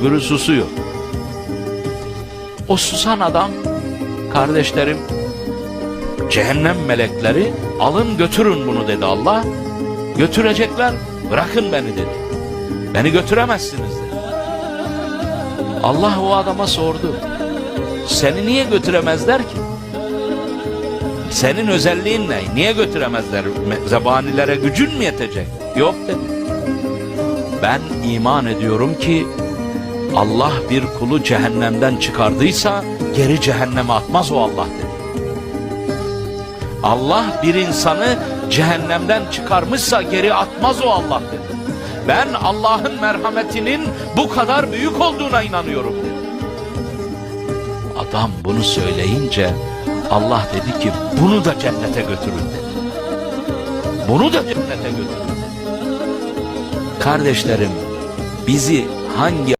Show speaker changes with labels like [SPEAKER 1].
[SPEAKER 1] öbürü susuyor. O susan adam kardeşlerim cehennem melekleri alın götürün bunu dedi Allah. Götürecekler bırakın beni dedi. Beni götüremezsiniz dedi. Allah o adama sordu. Seni niye götüremezler ki? Senin özelliğin ne? Niye götüremezler? Me- Zebanilere gücün mü yetecek? Yok dedi. Ben iman ediyorum ki Allah bir kulu cehennemden çıkardıysa geri cehenneme atmaz o Allah dedi. Allah bir insanı cehennemden çıkarmışsa geri atmaz o Allah dedi. Ben Allah'ın merhametinin bu kadar büyük olduğuna inanıyorum dedi. Adam bunu söyleyince Allah dedi ki bunu da cennete götürün dedi. Bunu da cennete götürün. Kardeşlerim bizi hangi